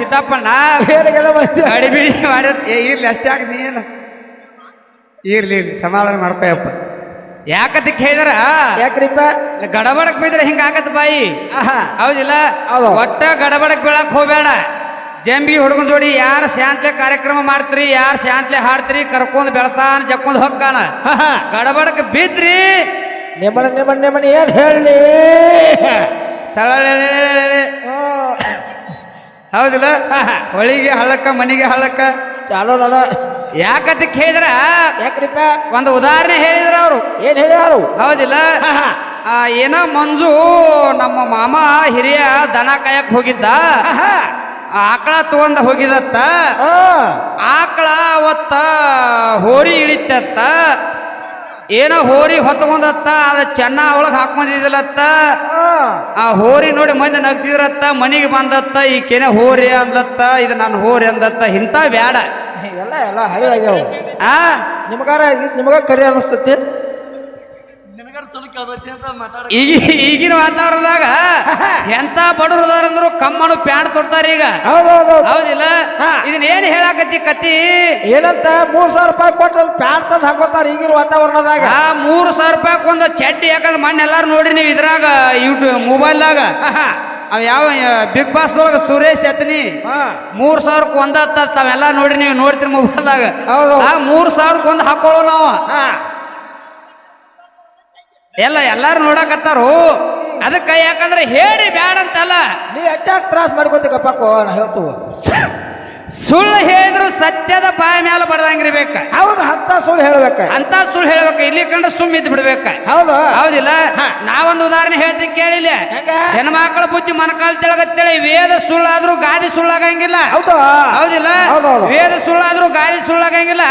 ಸಿದ್ದಪ್ಪಣ್ಣ. ಏನಿಗೆಲ್ಲ ಮಾಡ ಇರ್ಲಿ ಅಷ್ಟೇ ಆಗ ನೀನು. ಇರ್ಲಿ ಇರ್ಲಿ ಸಮಾಧಾನ ಮಾಡ್ಕೋಯಪ್ಪ. ಯಾಕದಕ್ಕೆ ಕೇಳಿದ್ರ? ಯಾಕ್ರಿಪ್ಪ? ಗಡಬಡಕ್ ಬಿದ್ರೆ ಹಿಂಗ ಆಗತ್ ಬಾಯಿ. ಆಹಾ. ಹೌದಿಲ್ಲ? ಹೌದು. ಒಟ್ಟ ಗಡಬಡಕ್ ಬೀಳಕ್ ಹೋಗ್ಬೇಡ. ಜಂಬಿ ಹುಡುಗನ್ ಜೋಡಿ ಯಾರು ಶಾಂತ್ಲೆ ಕಾರ್ಯಕ್ರಮ ಮಾಡ್ತೀರಿ ಯಾರು ಶಾಂತ್ಲೆ ಹಾಡ್ತೀರಿ ಕರ್ಕೊಂಡ್ ಬೆಳತಾನ ಜಕ್ಕೊಂಡ್ ಹೊಕ್ಕಾನ. ಗಡಬಡಕ್ ಬಿದ್ರಿ. ನಿಮ್ಮನ ನಿಮ್ಮನ ನಿಮ್ಮನ ಏನ್ ಹೇಳಿ ಸರಳ ಹೌದಿಲ್ಲ? ಹೊಳಿಗೆ ಹಳ್ಳಕ್ಕ ಮನಿಗೆ ಹಳ್ಳಕ್ಕ ಚಾಲೋ ನಡ ಯಾಕಂತ ಕೇಳಿದ್ರ? ಯಾಕ್ರಿಪ್ಪ? ಒಂದು ಉದಾಹರಣೆ ಹೇಳಿದ್ರ ಅವರು. ಏನ್ ಹೇಳಿದ್ರು? ಹೌದಿಲ್ಲ? ಏನೋ ಮಂಜು ನಮ್ಮ ಮಾಮ ಹಿರಿಯ ದನ ಕಾಯಕ್ ಹೋಗಿದ್ದ. ಆಕಳ ತಗೊಂಡ ಹೋಗಿದತ್ತ. ಆಕಳ ಅವತ್ತ ಹೋರಿ ಇಳಿತತ್ತ. ಏನೋ ಹೋರಿ ಬಂದತ್ತ ಅದ ಚೆನ್ನ ಒಳಗೆ ಹಾಕೊಂಡಿದಿಲ್ಲತ್ತ ಆ. ಆ ಹೋರಿ ನೋಡಿ ಮಂದಿ ನಗ್ತಿದ್ರತ್ತ ಮನೆಗೆ ಬಂದತ್ತ ಈಕೇನೆ ಹೋರಿ ಅಂದತ್ತ ಇದು ನನ್ನ ಹೋರಿ ಅಂದತ್ತ ಇಂಥ ಬ್ಯಾಡ. ಎಲ್ಲ ಎಲ್ಲ ಹಳೆ ಆಗ್ಯಾವ ಆ? ನಿಮಗಾರ ನಿಮಗ ಕರಿ ಅನಿಸ್ತತಿ? ಈಗ ಈಗಿನ ವಾತಾವರಣದಾಗ ಎಂತ ಬಡವ್ರದಾರಂದ್ರು ಕಮ್ಮನು ಪ್ಯಾಂಟ್ ತೊಡ್ತಾರ ಈಗ. ಹೌದೌದು ಹೌದಿಲ್ಲ? ಹಾ. ಇದನ್ನ ಏನ್ ಹೇಳಾಕತ್ತಿ ಕತ್ತಿ? ಏನಂತ ಮೂರ್ ಸಾವಿರ ರೂಪಾಯಿ ಕೊಟ್ಟು ಪ್ಯಾಂಟ್ ತಂದು ಹಾಕೋತಾರ ಈಗಿನ ವಾತಾವರಣದಾಗ. ಆ ಮೂರು ಸಾವಿರ ರೂಪಾಯಿ ಒಂದು ಚಡ್ಡಿ ಯಾಕಂದ್ರೆ ಮಣ್ಣು ಎಲ್ಲಾರು ನೋಡ್ರಿ ನೀವು ಇದ್ರಾಗ ಯೂಟ್ಯೂಬ್ ಮೊಬೈಲ್ದಾಗ ದಾಗ ಅವ್ ಯಾವ ಬಿಗ್ ಬಾಸ್ ಒಳಗ ಸುರೇಶ್ ಎತ್ನಿ. ಹಾ. ಮೂರ್ ಸಾವಿರಕ್ಕೆ ಒಂದ್ ತಾವೆಲ್ಲ ನೋಡಿ ನೀವು ನೋಡ್ತೀರಿ ಮೊಬೈಲ್ದಾಗ ಹೌದು. ಆ ಮೂರ್ ಸಾವಿರಕ್ಕೆ ಒಂದ್ ಹಾಕೊಳ್ಳೋ ನಾವು ಹಾ. ಎಲ್ಲ ಎಲ್ಲಾರು ನೋಡಕತ್ತಾರು. ಅದಕ್ಕೆ ಯಾಕಂದ್ರೆ ಹೇಳಿ ಬ್ಯಾಡ ಅಂತಲ್ಲ ನೀ ಅಟ್ಯಾಕ್ ತ್ರಾಸ್ ಮಾಡ್ಕೋತಿ ಗಪ್ಪಕ್ಕೋ ನಾ ಹೇಳ್ತು ಸುಳ್ಳು ಹೇಳಿದ್ರು ಸತ್ಯದ ಬಾಯ ಮೇಲೆ ಬಡದಂಗಿರ್ಬೇಕ. ಹೌದು ಅಂತ ಸುಳ್ಳು ಹೇಳ್ಬೇಕ. ಅಂತ ಸುಳ್ಳು ಹೇಳ್ಬೇಕ. ಇಲ್ಲಿ ಕಂಡ ಸುಮ್ಮ ಇದ್ದು ಬಿಡ್ಬೇಕ. ಹೌದು. ಹೌದಿಲ್ಲ. ನಾವೊಂದು ಉದಾಹರಣೆ ಹೇಳ್ತೀನಿ ಕೇಳಿಲ್ಲ? ಹೆಣ್ಮಕ್ಳ ಬುದ್ಧಿ ಮನಕಾಲ ತೆಳಗತ್ತೇಳಿ ವೇದ ಸುಳ್ಳಾದ್ರೂ ಗಾದಿ ಸುಳ್ಳಾಗಂಗಿಲ್ಲ ಹೌದು. ಹೌದಿಲ್ಲ. ವೇದ ಸುಳ್ಳಾದ್ರೂ ಗಾದಿ ಸುಳ್ಳಾಗಂಗಿಲ್ಲ.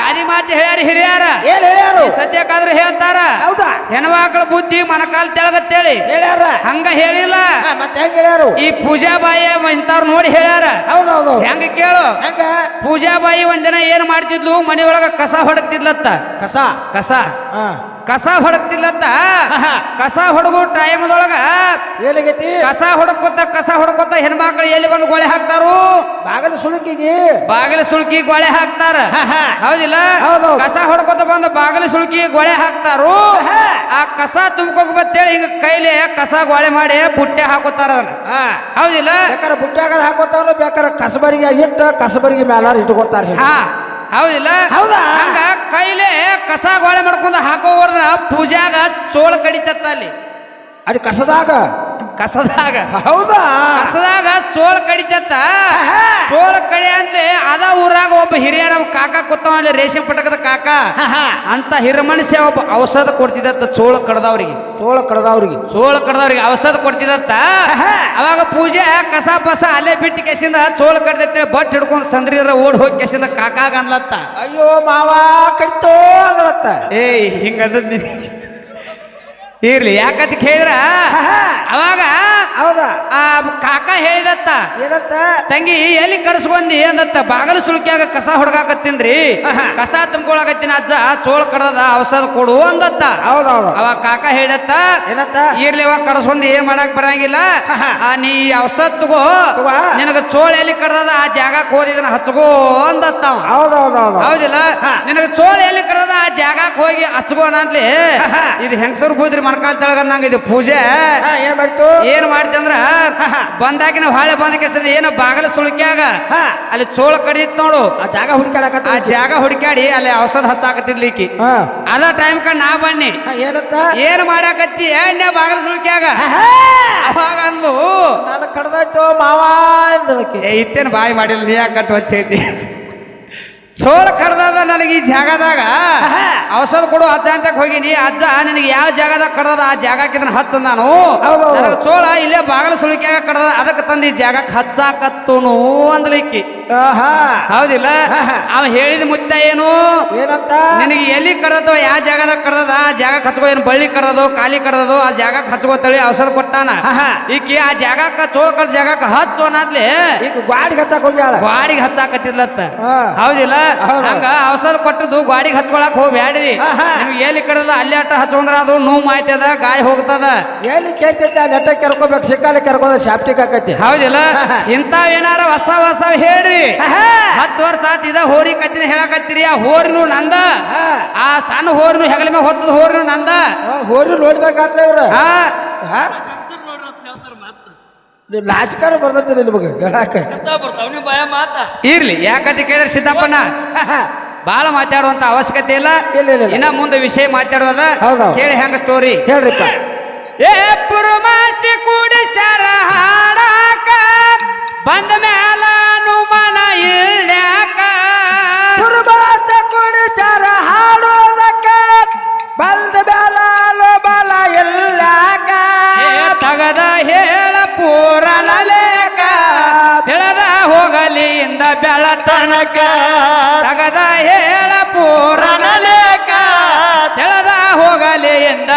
ಗಾದಿ ಮಾತು ಹೇಳ್ಯಾರ ಹಿರಿಯಾರ. ಏನ್ ಹೇಳ್ಯಾರು? ಈ ಸದ್ಯಕ್ಕಾದ್ರೂ ಹೇಳ್ತಾರ. ಹೌದಾ. ಹೆಣ್ಮಕ್ಳ ಬುದ್ಧಿ ಮನಕಾಲ ತೆಳಗತ್ತೇಳಿ ಹೇಳ್ಯಾರ? ಹಂಗ ಹೇಳಿಲ್ಲ. ಮತ್ತೆ ಹೆಂಗ್ ಹೇಳ್ಯಾರು? ಈ ಪೂಜಾ ಬಾಯಿ ಇಂಥವ್ರು ನೋಡಿ ಹೇಳ್ಯಾರ. ಹೌದೌದು ಹೆಂಗ ಕೇಳು? ಹೆಂಗ? ಪೂಜಾ ಬಾಯಿ ಒಂದಿನ ಏನ್ ಮಾಡ್ತಿದ್ಲು? ಮನೆಯೊಳಗ ಕಸ ಹೊಡಕ್ತಿದ್ಲತ್ತ. ಕಸ? ಕಸ. ಹಾ. ಕಸ ಹೊಡಕ್ತಿದ್ಲತ್ತ ಆಹಾ. ಕಸ ಹೊಡಗು ಟೈಮ್ದೊಳಗ ಏನಾಗೈತಿ? ಕಸ ಹೊಡಕೊತ ಕಸ ಹೊಡಕೊತ ಹೆಣ್ಮಕ್ಳು ಎಲ್ಲಿ ಬಂದು ಗೋಳೆ ಹಾಕ್ತಾರು? ಬಾಗಿಲು ಸುಳುಕಿಗೆ. ಬಾಗಿಲು ಸುಳುಕಿ ಗೋಳೆ ಹಾಕ್ತಾರ. ಹೌದಿಲ್ಲ. ಕಸ ಹೊಡ್ಕೊತ ಬಂದು ಬಾಗಿಲು ಸುಳುಕಿ ಗೋಳೆ ಹಾಕ್ತಾರು. ಆ ಕಸ ತುಂಬ್ಕೋಕ್ ಬತ್ತೇಳಿ ಹಿಂಗ ಕೈಲಿ ಕಸ ಗೋಳೆ ಮಾಡಿ ಬುಟ್ಟೆ ಹಾಕೋತಾರ ಹೌದಿಲ್ಲ? ಬೇಕಾರೆ ಬುಟ್ಟ್ಯಾಗ ಹಾಕೋತಾರ ಬೇಕಾರೆ ಕಸಬರಿಗೆ ಇಟ್ಟ ಕಸಬರಿಗೆ ಮೇಲಾರ ಇಟ್ಕೋತಾರ ಹೌದಿಲ್ಲ? ಹೌದಾ? ಕೈಲೆ ಕೈಲೇ ಕಸ ಗೋಳೆ ಮಾಡ್ಕೊಂಡು ಹಾಕೋ ಹೊಡೆದ್ರ ಪೂಜಾಗ ಚೋಳ ಕಡಿತತ್ತ ಅಲ್ಲಿ. ಅದು ಕಸದಾಗ? ಕಸದಾಗ. ಹೌದಾ? ಕಸದಾಗ ಚೋಳ ಕಡಿತತ್ತ. ಚೋಳ ಕಡಿ ಅಂತ ಅದ ಊರಾಗ ಒಬ್ಬ ಹಿರಿಯ ನಮ್ಮ ಕಾಕ ಕೊತ್ತವ ಅಲ್ಲಿ ರೇಷನ್ ಪಟಕದ ಕಾಕ. ಅಂತ ಹಿರ ಮನುಷ್ಯ ಒಬ್ಬ ಔಷಧ ಕೊಡ್ತಿದತ್ತ ಚೋಳ ಕಡ್ದವ್ರಿಗೆ. ಚೋಳ ಕಡದವ್ರಿಗೆ. ಚೋಳ ಕಡ್ದವ್ರಿಗೆ ಔಷಧ ಕೊಡ್ತಿದತ್ತ. ಅವಾಗ ಪೂಜೆ ಕಸ ಪಸ ಅಲ್ಲೇ ಬಿಟ್ಟು ಕೆಸಿಂದ ಚೋಳ ಕಡ್ದೈತಿ ಬಟ್ ಹಿಡ್ಕೊಂಡು ಸಂದ್ರಿದ್ರ ಓಡ್ ಹೋಗಿ ಕೆಸಿಂದ ಕಾಕಾಗ ಅನ್ಲತ್ತ ಅಯ್ಯೋ ಮಾವ ಕಡಿತೋ ಅಂದ್ಲತ್ತ. ಏಯ್ ಹಿಂಗದ ಇರ್ಲಿ ಯಾಕಂತ ಕೇಳಿದ್ರ? ಅವಾಗ ಹೌದಾ? ಆ ಕಾಕ ಹೇಳಿದತ್ತ ಏನಂತ? ತಂಗಿ ಎಲ್ಲಿ ಕಡ್ಸ್ಕೊಂಡಿ ಅಂದತ್ತ ಬಾಗಲ ಸುಳ್ಕ್ಯಾಗ ಕಸ ಹೊಡ್ಗಾಕತ್ತೀನ್ರಿ. ಆಹಾ. ಕಸ ತುಂಬ್ಕೊಳಕತ್ತೀನಿ ಅಜ್ಜ ಚೋಳ ಕಡದ ಔಷಧ ಕೊಡು ಅಂದತ್ತ. ಹೌದೌದು. ಅವ ಕಾಕ ಹೇಳಿದತ್ತ ಏನತ್ತ ಇರ್ಲಿ ಅವಾಗ ಕಡ್ಸ್ಕೊಂಡ್ ಏನ್ ಮಾಡಕ್ ಬರಂಗಿಲ್ಲ. ಆ ನೀ ಔಷಧ ತಗೋ. ನಿನಗ ಚೋಳ ಎಲ್ಲಿ ಕಡದ ಆ ಜಾಗಕ್ಕೆ ಹೋಗಿ ಇದನ್ನ ಹಚ್ಕೋ ಅಂದತ್ತ. ಹೌದೌದೌದು. ಹೌದಿಲ್ಲ. ನಿನಗ ಚೋಳ ಎಲ್ಲಿ ಕಡದ ಆ ಜಾಗಕ್ಕೆ ಹೋಗಿ ಹಚ್ಕೋಣ ಅಂತಲಿ. ಇದು ಹೆಂಗಸರು ಬೂದ್ರಿ ಮಣ್ಕಾಲ್ ತೆಳಗ ನಂಗ ಇದು ಪೂಜೆ. ಏನ್ ಮಾಡ್ತು? ಏನ್ ಮಾಡ್ತಿ ಅಂದ್ರ ಆಹಾ. ಬಂದಾಕಿ ನಾವು ಹಾಳೆ ಬಂದ ಕೆಸದ ಏನೋ ಬಾಗಲ ಸುಳ್ಕ್ಯಾಗ ಅಲ್ಲಿ ಚೋಳ ಕಡಿತ್ ನೋಡು. ಆ ಜಾಗ ಹುಡುಕಾಡಕ ಆ ಜಾಗ ಹುಡುಕಾಡಿ ಅಲ್ಲಿ ಔಷಧ ಹಚ್ಚಾಕತ್ತಿದ್ಲಿಕ್ಕಿ. ಹಾ. ಅದ ಟೈಮ್ ಕಂಡ್ ನಾ ಬನ್ನಿ. ಏನತ್ತ ಏನಂತ? ಏನ್ ಮಾಡಾಕತ್ತಿ ಎಣ್ಣೆ ಬಾಗಲ ಸುಳ್ಕ್ಯಾಗ. ಅವಾಗ ಅಂದು ನಾನು ಕಡ್ದಾಯ್ತು ಮಾವಾ ಇತ್ತೇನು ಬಾಯಿ ಮಾಡಿಲ್ಲ ನೀ ಯಾಕೆ ಕಟ್ಟು ಅಂತ ಹೇಳ್ತಿ? ಸೋಳ ಕಡ್ದದ ನನಗೆ ಈ ಜಾಗದಾಗ. ಔಷಧ ಕೊಡು ಅಜ್ಜ ಅಂತ ಹೋಗಿನಿ ಅಜ್ಜ ನಿನಗೆ ಯಾವ ಜಾಗದಾಗ ಕಡ್ದದ ಆ ಜಾಗಕ್ಕೆ ಇದನ್ನ ಹಚ್ಚ ನಾನು. ಚೋಳ ಇಲ್ಲೇ ಬಾಗಲ ಸುಳಿಕೆ ಕಡ್ದದ ಅದಕ್ಕೆ ತಂದು ಈ ಜಾಗಕ್ಕೆ ಹಚ್ಚಾಕತ್ತುನು ಅಂದ್ಲಿಕ್ಕಿ ಹೌದಿಲ್ಲ. ಅವ ಹೇಳಿದ ಮುತ್ತ ಏನು? ಏನಂತ? ನಿನಗೆ ಎಲ್ಲಿ ಕಡದೋ ಯಾವ ಜಾಗದಾಗ ಕಡದ ಆ ಜಾಗ ಹಚ್ಕೋ ಏನು ಬಳ್ಳಿ ಕಡದೋ ಖಾಲಿ ಕಡದೋ ಆ ಜಾಗಕ್ಕೆ ಹಚ್ಕೋತಳಿ ಔಷಧ ಕೊಟ್ಟಾನ. ಈಕಿ ಆ ಜಾಗಕ್ಕ ಚೋಳ ಕಡ ಜಾಗಕ್ಕ ಹಚ್ಚು ಅನ್ನದ್ಲಿ ಈಗ ಗಾಡಿಗೆ ಹಚ್ಚಾಕ ಹೋಗ್ಯಾಳ. ಗ್ವಾಡಿಗೆ ಹಚ್ಚಾಕತ್ತಿದ್ಲತ್ತ. ಹೌದಿಲ್ಲ? ಹೌದು. ಹಂಗ ಔಷಧ ಕೊಟ್ಟದ್ದು ಗ್ವಾಡಿಗೆ ಹಚ್ಕೊಳಕ್ ಹೋಗ್ಬ್ಯಾಡ್ರಿ. ನಿಮ್ಗೆ ಎಲ್ಲಿ ಕಡದ ಅಲ್ಲಿ ಅಟ್ಟ ಹಚ್ಕೊಂಡ್ರ ಅದು ನೋವು ಮಾಯ್ತದ ಗಾಯ ಹೋಗ್ತದ. ಎಲ್ಲಿ ಕೇಳ್ತೈತೆ ಅಲ್ಲಿ ಅಟ್ಟ ಕೆರ್ಕೋಬೇಕು ಸಿಕ್ಕಾಲೆ ಕೆರ್ಕೋದ ಶಾಪ್ಟಿಕ್ ಆಕೈತಿ. ಹೌದಿಲ್ಲ? ಇಂಥವ್ ಏನಾರ ಹೊಸ ಹೊಸ ಹೇಳ್ರಿ. ಆಹಾ. ಹತ್ತು ವರ್ಷ ಆತ ಇದ ಹೋರಿ ಕತ್ತಿನ ಹೇಳಕತ್ತೀರಿ ಆ ಹೋರಿನು ನಂದ. ಆ ಸಣ್ಣ ಹೋರಿನು ಹೆಗಲ ಮೇಲೆ ಹೊತ್ತದ ಹೋರಿನು ನಂದ. ಆ, ಹೋರಿ ನೋಡಿದಾಗಾತ್ಲ ಇವ್ರ? ನೀವು ಲಾಜಕಾರ ಬರ್ತೈತಿ ನಿಮಗೆ ಹೇಳಾಕ. ಭಯ ಮಾತ? ಇರ್ಲಿ ಯಾಕಂತ ಕೇಳಿದ್ರೆ ಸಿದ್ದಪ್ಪನ ಬಹಳ ಬಾಳ ಮಾತಾಡುವಂತ ಅವಶ್ಯಕತೆ ಇಲ್ಲ. ಇಲ್ಲ, ಇಲ್ಲ, ಇಲ್ಲ. ಇನ್ನ ಮುಂದೆ ವಿಷಯ ಮಾತಾಡೋದ. ಕೇಳಿ ಹೆಂಗ ಸ್ಟೋರಿ ಹೇಳ್ರಿಪ್ಪ. ಏ ಪುರಮಾಸಿ ಸರ ಹಾಡಾಕ. ಬಂದ ಮ್ಯಾಲ ಅನುಮಾನ ಇಳ್ಯಾಕ ಕುರುಬಾಚ ಕುಡಿಚಾರ ಹಾಡೋದಕ್ಕ ಬಂದ ಬೆಲ ಬಲ ಏ ತಗದ ಹೇಳ ಪೂರಣ ಲೇಖ ಬೆಳದ ಹೋಗಲಿ ಇಂದ ಬೆಳತನಕ. ತಗದ ಹೇಳ ಪೂರಣ ಲೇಖ ಬೆಳದ ಹೋಗಲಿ ಇಂದ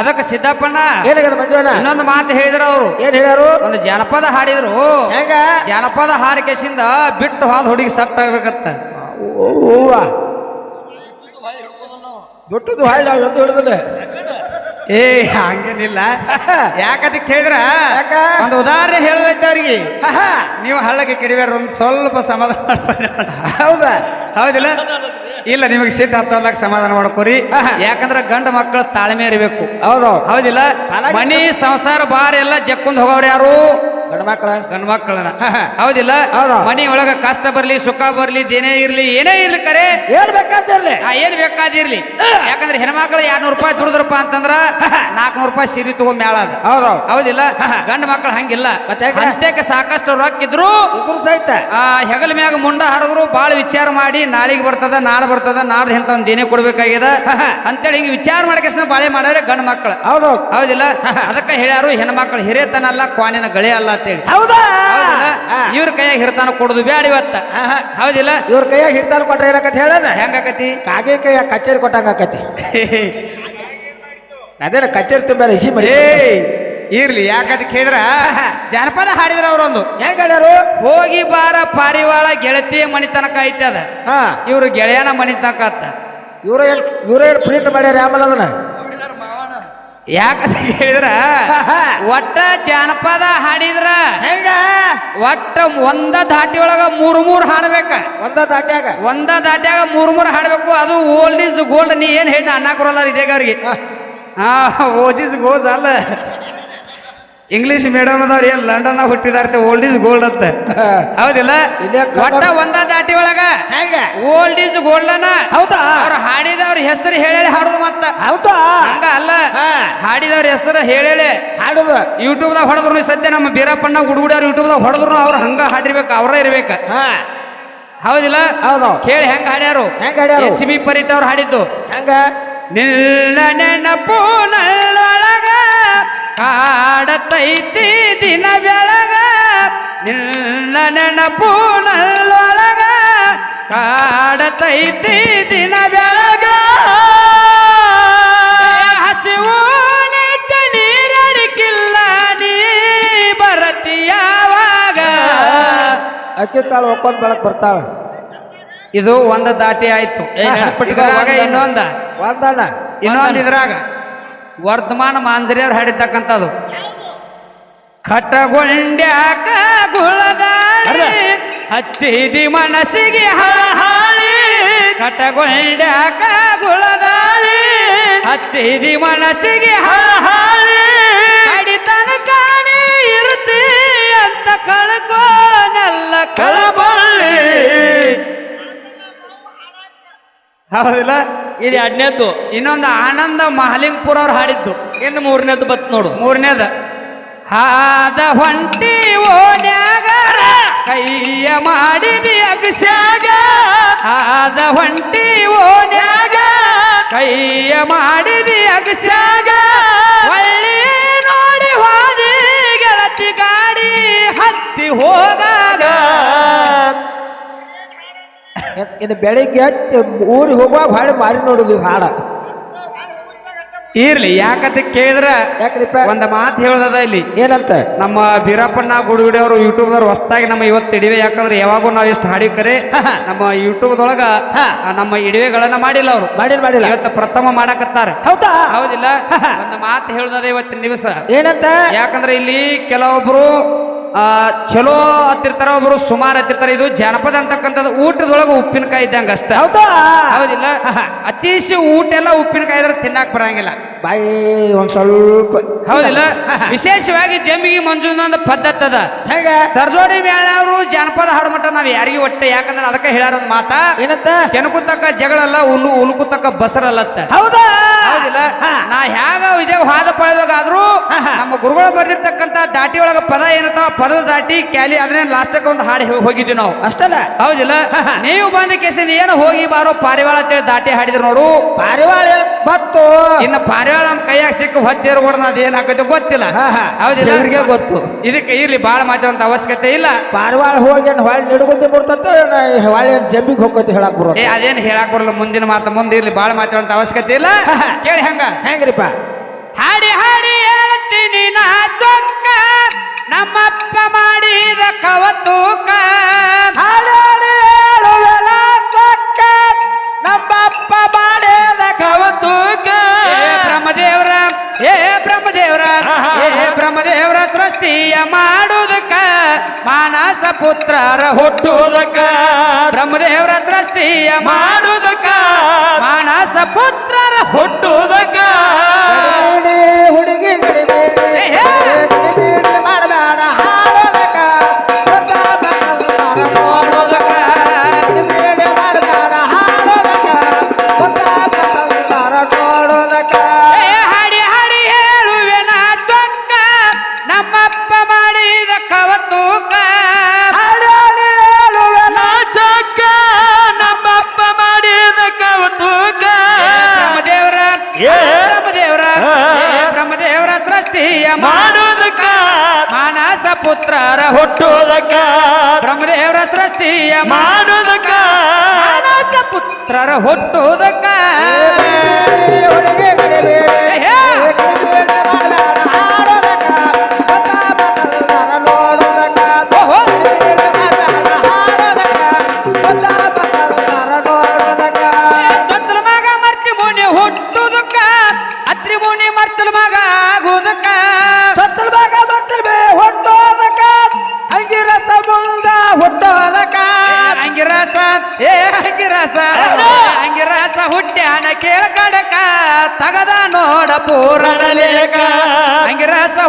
ಅದಕ್ಕೆ ಸಿದ್ದಪ್ಪಣ್ಣ ಏನಾಗದ ಮಂಜುವಣ್ಣ? ಇನ್ನೊಂದು ಮಾತು ಹೇಳಿದ್ರು ಅವರು. ಏನ್ ಹೇಳ್ಯಾರು ಒಂದು ಜಾನಪದ ಹಾಡಿದ್ರು. ಹೆಂಗ? ಜಾನಪದ ಹಾಡಿಕೆಸಿಂದ ಬಿಟ್ಟು ಹೋದ ಹುಡುಗಿ ಸಟ್ ಆಗ್ಬೇಕತ್ತ ಹೂವ. ಬಿಟ್ಟದ್ದು ಹಾಳು ನಾವು ಎಂದು ಹಿಡಿದಿಲ್ಲ ಏ ಹಂಗೇನಿಲ್ಲ. ಯಾಕದಕ್ಕೆ ಕೇಳಿದ್ರ ಯಾಕ? ಒಂದು ಉದಾಹರಣೆ ಹೇಳೋದೈತೆ ಅವ್ರಿಗೆ. ನೀವು ಹಳ್ಳಕ್ಕೆ ಕಿಡಿಬೇಡ್ರ ಒಂದು ಸ್ವಲ್ಪ ಸಮಾಧಾನ. ಹೌದಾ? ಹೌದಿಲ್ಲ? ಇಲ್ಲ ನಿಮಗೆ ಸಿಟ್ಟು ಹತ್ತಲ್ಲಕ್ಕೆ ಸಮಾಧಾನ ಮಾಡ್ಕೋರಿ. ಯಾಕಂದ್ರೆ ಗಂಡ ಮಕ್ಕಳು ತಾಳ್ಮೆ ಇರಬೇಕು. ಹೌದು. ಹೌದಿಲ್ಲ? ಮನಿ ಸಂಸಾರ ಬಾರ್ ಎಲ್ಲ ಜಕ್ಕೊಂಡ್ ಹೋಗೋರು ಯಾರು? ಗಂಡ ಮಕ್ಕಳ ಗಂಡ ಮಕ್ಕಳನ್ನ ಹೌದಿಲ್ಲ? ಮನೆ ಒಳಗ ಕಷ್ಟ ಬರ್ಲಿ ಸುಖ ಬರ್ಲಿ ದಿನೇ ಇರ್ಲಿ ಏನೇ ಇರ್ಲಿ ಕರೆ. ಏನ್ ಬೇಕಾದಿರ್ಲಿ? ಆ ಏನ್ ಬೇಕಾದಿರ್ಲಿ. ಯಾಕಂದ್ರೆ ಹೆಣ್ಮಕ್ಳು ಎರಡ್ನೂರು ರೂಪಾಯಿ ದುಡಿದ್ರಪ್ಪ ಅಂತಂದ್ರ ನಾಲ್ಕನೂರು ರೂಪಾಯಿ ಸೀರೆ ತಗೋ ಮೇಳ ಅದ. ಹೌದು. ಹೌದಿಲ್ಲ? ಗಂಡ ಮಕ್ಳು ಹಂಗಿಲ್ಲ. ಮತ್ತೆ ಸಾಕಷ್ಟು ರೊಕ್ಕ ಇದ್ರು ಹೆಗಲ ಮ್ಯಾಗ ಮುಂಡ ಹಾಡಿದ್ರು ಬಾಳ ವಿಚಾರ ಮಾಡಿ ನಾಳಿಗೆ ಬರ್ತದ ನಾಳೆ ಬರ್ತದ ನಾಡ್ದ ಎಂತ ಒಂದ್ ದಿನೇ ಕೊಡ್ಬೇಕಾಗ್ಯದ? ಅಂತೇಳಿ ಹಿಂಗ ವಿಚಾರ ಮಾಡ್ಕೇಸಿನ ಬಾಳೆ ಮಾಡ್ಯಾರ ಗಂಡ್ ಮಕ್ಳು ಹೌದು. ಹೌದಿಲ್ಲ? ಅದಕ್ಕೆ ಹೇಳ್ಯಾರು ಹೆಣ್ಮಕ್ಳು ಹಿರೇತನ ಅಲ್ಲ ಕ್ವಾನಿನ ಗಳೆ ಅಲ್ಲ. ಅಂತೇಳಿ ಹೌದಾ? ಇವ್ರ ಕೈಯಾಗ ಹಿಡ್ತಾನ ಕೊಡುದು ಬ್ಯಾಡ ಇವತ್ತ. ಹೌದಿಲ್ಲ? ಇವ್ರ ಕೈಯಾಗ ಹಿಡ್ತಾನ ಕೊಟ್ರೆ ಏನಕತಿ ಹೇಳಣ ಹೆಂಗಾಕತಿ? ಕಾಗೆ ಕೈಯಾಗ ಕಚೇರಿ ಕೊಟ್ಟಂಗ ಆಕತಿ. ಅದೇನ ಕಚೇರಿ ತುಂಬ ಇಸಿ ಮಾಡಿ ಇರ್ಲಿ ಯಾಕಂತ ಕೇಳಿದ್ರ? ಜಾನಪದ ಹಾಡಿದ್ರ ಅವರೊಂದು. ಹೆಂಗ ಹೇಳ್ಯಾರು ಹೋಗಿ ಬಾರ ಪಾರಿವಾಳ ಗೆಳತಿಯ ಮನಿ ತನಕ ಐತೆ ಅದ. ಇವ್ರು ಗೆಳೆಯನ ಮನಿ ತನಕ ಅತ್ತ. ಇವ್ರ ಇವ್ರ ಪ್ರಿಂಟ್ ಮಾಡ್ಯಾರ ಆಮೇಲೆ ಅದನ್ನ? ಯಾಕಂತ ಕೇಳಿದ್ರ ಒಟ್ಟ ಜಾನಪದ ಹಾಡಿದ್ರ. ಹೆಂಗ? ಒಟ್ಟ ಒಂದ ದಾಟಿ ಒಳಗ ಮೂರ್ ಮೂರ್ ಹಾಡ್ಬೇಕ. ಒಂದ ದಾಟ್ಯಾಗ ಒಂದ ದಾಟ್ಯಾಗ ಮೂರ್ ಮೂರ್ ಹಾಡ್ಬೇಕು. ಅದು ಓಲ್ಡ್ ಇಸ್ ಗೋಲ್ಡ್ ನೀ ಏನ್ ಹೇಳ್ತಾ ಅನ್ನ ಕೊಡಲ್ಲ ಇದೇಗ ಅವ್ರಿಗೆ? ಹಾ. ಓಜಿಸ್ ಇಸ್ ಗೋಲ್ಡ್ ಅಲ್ಲ. ಇಂಗ್ಲಿಷ್ ಮೀಡಿಯಂ ಅದಾವ್ರಿ ಏನ್ ಲಂಡನ್ ಹುಟ್ಟಿದಾರ್ತೆ ಓಲ್ಡ್ ಇಸ್ ಗೋಲ್ಡ್ ಅಂತ ಹೌದಿಲ್ಲ? ಒಟ್ಟ ಒಂದ ದಾಟಿ ಒಳಗ ಹೆಂಗ? ಓಲ್ಡ್ ಇಸ್ ಗೋಲ್ಡ್ ಅನ್ನ ಹೌದಾ? ಅವ್ರು ಹಾಡಿದವ್ರ ಹೆಸರು ಹೇಳಿ ಹಾಡುದು ಮತ್ತ. ಹೌದಾ? ಹಂಗ ಅಲ್ಲ. ಹಾಡಿದವ್ರ ಹೆಸರು ಹೇಳಿ ಹಾಡುದು. ಯೂಟ್ಯೂಬ್ದಾಗ ಹೊಡೆದ್ರು ಸದ್ಯ ನಮ್ಮ ಬೀರಪ್ಪಣ್ಣ ಯೂಟ್ಯೂಬ್ ದಾಗ ಹೊಡೆದ್ರು ಅವ್ರು ಹಂಗ ಹಾಡಿರ್ಬೇಕು ಅವರೇ ಇರ್ಬೇಕ. ಹಾ. ಹೌದಿಲ್ಲ? ಹೌದು. ಕೇಳಿ ಹೆಂಗ ಹಾಡ್ಯಾರು? ಹೆಂಗ ಹಾಡ್ಯಾರು? ಎಚ್ ಬಿ ಪರಿಟ್ ಅವ್ರು ಹಾಡಿದ್ದು. ಹೆಂಗ? ನಿಲ್ಲ ನೆನಪು ನಲ್ಲೊಳಗ ಕಾಡತೈತಿ ದಿನ ಬೆಳಗ ನಿಲ್ಲ ನೆನಪು ನಲ್ಲೊಳಗ. ಕಾಡತೈತಿ ದಿನ ಬೆಳಗ. ಹಸಿವು ನಿತ್ಯ ನೀರಡಿಕಿಲ್ಲ ನೀ ಬರತಿ ಯಾವಾಗ? ಅಕ್ಕಿ ಒಕ್ಕೊಂಡ್ ಬೆಳಕ್ ಬರ್ತಾಳ. ಇದು ಒಂದು ದಾಟಿ ಆಯ್ತು. ಇನ್ನೊಂದ. ಒಂದಣ್ಣ ಇನ್ನೊಂದು ಇದ್ರಾಗ. ವರ್ಧಮಾನ ಮಾಂಜರಿಯವ್ರು ಹಾಡಿರ್ತಕ್ಕಂಥದ್ದು. ಖಟಗೊಂಡ್ಯಾಕ ಗುಳದಾಳಿ ಹಚ್ಚಿದಿ ಮನಸ್ಸಿಗೆ ಹಾಳಿ ಖಟಗೊಂಡ್ಯಾಕ ಗುಳದಾಳಿ ಹಚ್ಚಿದಿ ಮನಸ್ಸಿಗೆ ಹಾಳಿ ಕಡಿತನ ಕಾಣಿ ಇರ್ತಿ ಅಂತ ಕಳ್ಕೋನಲ್ಲ ಕಳಬಳ್ಳಿ. ಹೌದಿಲ್ಲ? ಇದು ಎರಡನೇದ್ದು. ಇನ್ನೊಂದು ಆನಂದ ಮಹಲಿಂಗ್ಪುರ ಅವ್ರು ಹಾಡಿದ್ದು. ಇನ್ನು ಮೂರನೇದ್ದು ಬತ್ ನೋಡು. ಮೂರನೇದ. ಹಾದ ಹೊಂಟಿ ಓಡ್ಯಾಗ ಕೈಯ ಮಾಡಿದಿ ಅಗಸ್ಯಾಗ. ಹಾದ ಹೊಂಟಿ ಓಡ್ಯಾಗ ಕೈಯ ಮಾಡಿದಿ ಅಗಸ್ಯಾಗ. ಒಳ್ಳಿ ನೋಡಿ ಹೋದಿ ಗೆಳತಿ ಗಾಡಿ ಹತ್ತಿ ಹೋದಾಗ ಇದ್- ಬೆಳಿಗ್ಗೆ ಎತ್ತಿ ಊರಿಗೆ ಹೋಗುವಾಗ ಹೊಳೆ ಮಾರಿ ನೋಡುದು ಹಾಡ. ಇರ್ಲಿ ಯಾಕಂತ ಕೇಳಿದ್ರ ಯಾಕ್ರಿಪ್ಪ ಒಂದ್ ಮಾತು ಹೇಳೋದದ ಇಲ್ಲಿ. ಏನಂತ? ನಮ್ಮ ಬೀರಪ್ಪಣ್ಣ ಗುಡುಗುಡಿ ಅವರು ಯೂಟ್ಯೂಬ್ದವ್ರು ಹೊಸ್ದಾಗಿ ನಮ್ಮ ಇವತ್ತು ಇಡಿವೆ ಯಾಕಂದ್ರೆ ಯಾವಾಗೂ ನಾವು ಎಷ್ಟು ಹಾಡಿ ಕರೆ ನಮ್ಮ ಯೂಟ್ಯೂಬ್ದೊಳಗ ಹಾ. ನಮ್ಮ ಇಡಿವೆಗಳನ್ನ ಮಾಡಿಲ್ಲ ಅವರು. ಮಾಡಿಲ್ಲ ಮಾಡಿಲ್ಲ. ಇವತ್ತು ಪ್ರಥಮ ಮಾಡಕತ್ತಾರ. ಹೌದಾ? ಹೌದಿಲ್ಲ? ಒಂದು ಮಾತು ಹೇಳೋದದ ಇವತ್ತಿನ ದಿವಸ. ಏನಂತ? ಯಾಕಂದ್ರೆ ಇಲ್ಲಿ ಕೆಲವೊಬ್ರು ಚಲೋ ಹತ್ತಿರ್ತಾರ ಒಬ್ರು ಸುಮಾರು ಹತ್ತಿರ್ತಾರ ಇದು ಜಾನಪದ ಅಂತಕ್ಕಂಥದ್ದು. ಊಟದೊಳಗ ಉಪ್ಪಿನಕಾಯಿ ಇದ್ದಂಗೆ ಅಷ್ಟ. ಹೌದಾ? ಹೌದಿಲ್ಲ? ಅತಿಶಿ ಊಟ ಎಲ್ಲ ಉಪ್ಪಿನಕಾಯಿ ಇದ್ರೆ ತಿನ್ನಕ್ ಬರಂಗಿಲ್ಲ. ಬಾಯಿ ಒಂದ್ ಸ್ವಲ್ಪ. ಹೌದಿಲ್ಲ? ವಿಶೇಷವಾಗಿ ಜಂಬಿಗೆ ಮಂಜುನೊಂದು ಪದ್ಧತಿ ಅದ. ಹೆಂಗ? ಸರ್ಜೋಡಿ ಮೇಳವರು ಜಾನಪದ ಹಾಡ್ಮಟ್ಟ ನಾವ್ ಯಾರಿಗೂ ಒಟ್ಟೆ ಯಾಕಂದ್ರೆ ಅದಕ್ಕೆ ಹೇಳ್ಯಾರ ಒಂದ್ ಮಾತ. ಏನಂತ? ಕೆನಕುತಕ್ಕ ಜಗಳಲ್ಲ ಉಲ್ಲು ಉಲುಕುತಕ್ಕ ಬಸರಲ್ಲತ್ತ ಹೌದಾ? ಹೌದಿಲ್ಲ. ನಾ ಹ್ಯಾಗ ಇದೇ ಹಾದ ಹಾ. ನಮ್ಮ ಗುರುಗಳು ಬರ್ದಿರ್ತಕ್ಕಂತ ದಾಟಿ ಒಳಗ ಪದ ಏನಂತ ಪದದ ದಾಟಿ ಕ್ಯಾಲಿ ಅದನ್ನೇ ಲಾಸ್ಟಕ್ಕೆ ಒಂದು ಹಾಡಿ ಹೋಗಿದ್ವಿ ನಾವು. ಅಷ್ಟಲ್ಲ? ಹೌದಿಲ್ಲ. ನೀವು ಬಂದ ಕೇಸಿಂದ ಏನು ಹೋಗಿ ಬಾರೋ ಪಾರಿವಾಳ ಅಂತೇಳಿ ದಾಟಿ ಹಾಡಿದ್ರು ನೋಡು. ಪಾರಿವಾಳ ಬತ್ತು ಇನ್ನು ಪಾರಿವಾಳ ನಮ್ಮ ಕೈಯಾಗ ಸಿಕ್ಕ ಹೊತ್ತಿರು ಕೊಡೋಣ ಅದೇನಾಗುತ್ತೆ ಗೊತ್ತಿಲ್ಲ. ಹೌದಿಲ್ಲ? ದೇವ್ರಿಗೆ ಗೊತ್ತು. ಇದಕ್ಕೆ ಇರ್ಲಿ ಬಾಳ ಮಾತಾಡುವಂತ ಅವಶ್ಯಕತೆ ಇಲ್ಲ. ಪಾರಿವಾಳ ಹೋಗಿ ಏನು ಹೊಳೆ ನಿಡ್ಕೊಂಡಿ ಬಿಡ್ತಂತ ಹೊಳೆ ಏನು ಜಂಬಿಗೆ ಹೋಗ್ಕೊತ ಹೇಳಕ್ ಬರೋ ಏ ಅದೇನು ಹೇಳಕ್ ಬರಲ್ಲ ಮುಂದಿನ ಮಾತು ಮುಂದೆ ಇರ್ಲಿ ಬಾಳ ಮಾತಾಡುವಂತ ಅವಶ್ಯಕತೆ ಇಲ್ಲ. ಕೇಳಿ ಹಂಗ? ಹೆಂಗ್ರಿಪ್ಪ? ಹಾಡಿ ಹಾಡಿ ಹೇಳ್ತೀನಿ ನಾ ಚೊಕ್ಕ ನಮ್ಮಪ್ಪ ಮಾಡಿದ ಕವತೂಕ ಹಾಡಿ ಹಾಡಿ ಬ್ರಹ್ಮದೇವ್ರ ಸೃಷ್ಟಿಯ ಮಾಡುವುದಕ್ಕ ಮಾನಸ ಪುತ್ರರ ಹುಟ್ಟುವುದಕ್ಕ. ಬ್ರಹ್ಮದೇವರ ಸೃಷ್ಟಿಯ ಮಾಡುವುದಕ್ಕ ಮಾನಸ ಪುತ್ರರ ಹುಟ್ಟುವುದಕ್ಕ. ಹುಡುಗಿ ಹುಟ್ಟುವುದಕ್ಕ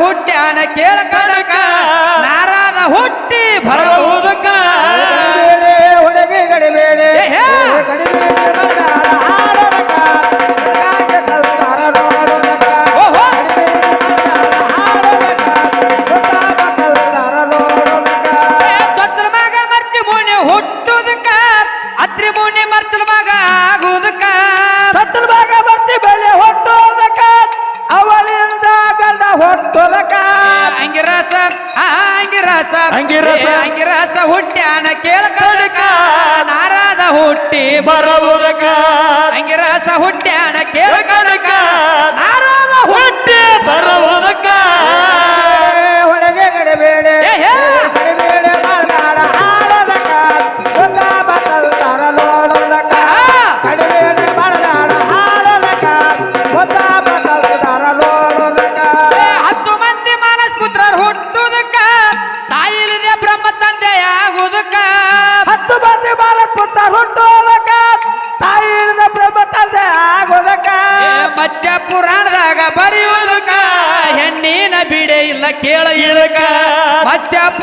ಹುಟ್ಟ್ಯಾನ ಕೇಳ ನಾರದ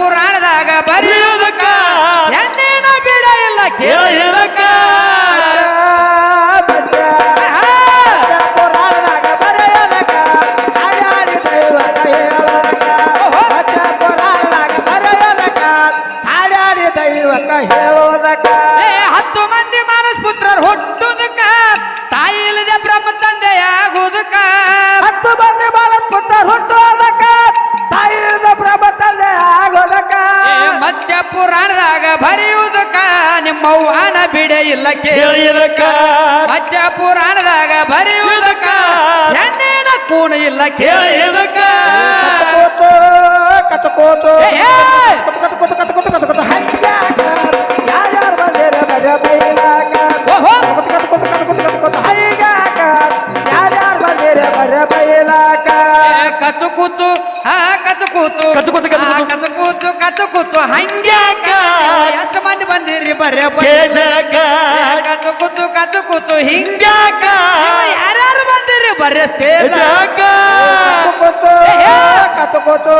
ಪುರಾಣದಾಗ ಬರೆಯೋದಕ್ಕ ಎಣ್ಣೆನ ಬಿಡ ಇಲ್ಲ ಕೇಳ ಇಲ್ಲ ಕೇಳಿದಕ್ಕ ಪದ್ಯ ಪುರಾಣದಾಗ ಬರೆಯುವುದಕ್ಕ. ಹೆಣ್ಣಿನ ಕೂಣ ಇಲ್ಲ ಕೇಳಿದಕ್ಕ ಕತ್ಕೋತು ಕತ್ಕೋತು ಕತ್ಕೋತು ಕತ್ಕೋತು ಹಂಗ ಯಾರ್ಯಾರು ಬಂದಿರ ಬಡ ಬೈಲಾಕ. ಓಹೋ. ಕತ್ಕೋತು ಕತ್ಕೋತು ಕತ್ಕೋತು ಹೈಗಾಕ ಯಾರ್ಯಾರು ಬಂದಿರ ಬರ ಬೈಲಾಕ. ಕತ್ಕೋತು ಕೂತು ಕತ್ತು ಕಚ್ಕೂತು ಕಚ್ಕೂತು ಹಂಗ್ಯಾಕ ಎಷ್ಟು ಮಂದಿ ಬಂದಿರಿ ಬರ್ಯ ಕತ್ತು ಕಚ್ಕೂತು ಹಿಂಗ್ಯಾಕ ಯಾರು ಬಂದಿರಿ ಬರ್ಯ ಸ್ಟೇಜ್ ಕತ್ತು ಕಚ್ಕೂತು ಕಚ್ಕೂತು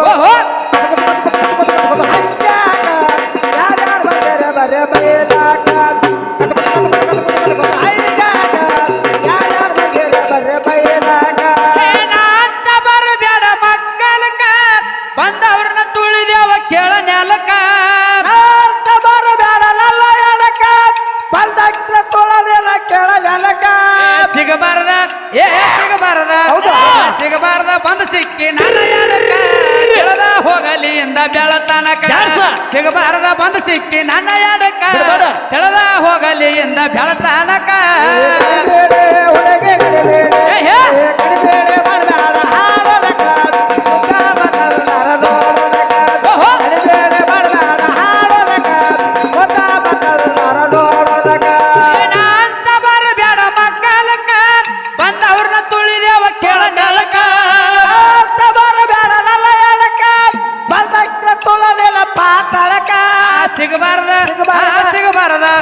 ಬೆಳ ತನಕ ಸಿಗಬಾರದ ಬಂದು ಸಿಕ್ಕಿ ನನ್ನ ಎಡಕ ಬೆಳದ ಹೋಗಲಿ ಇಂದ ಬೆಳ ತನಕ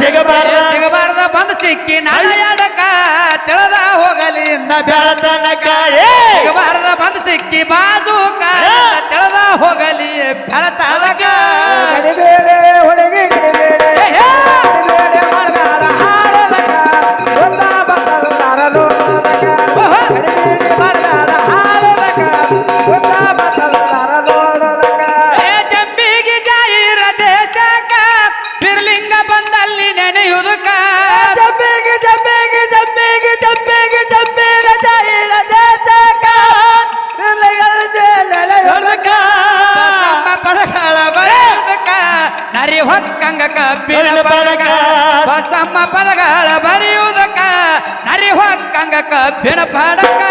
ಸಿಗಬಾರ ಸಿಗಬಾರ್ದ ಬಂದು ಸಿಕ್ಕಿ ನಾಡಕ ತಿಳದ ಹೋಗಲಿಂದ ಬೆಳತನಕ ಸಿಗಬಾರ್ದ ಬಂದು ಸಿಕ್ಕಿ ಬಾಜುಕ ತಿಳದ ಹೋಗಲಿ ಬೆಳತನಕ ತಮ್ಮ ಪದಗಳ ಬರೆಯುವುದಕ್ಕ ನರಿ ಹೊಕ್ಕಂಗ ಕಬ್ಬಿನ ಪಡಕ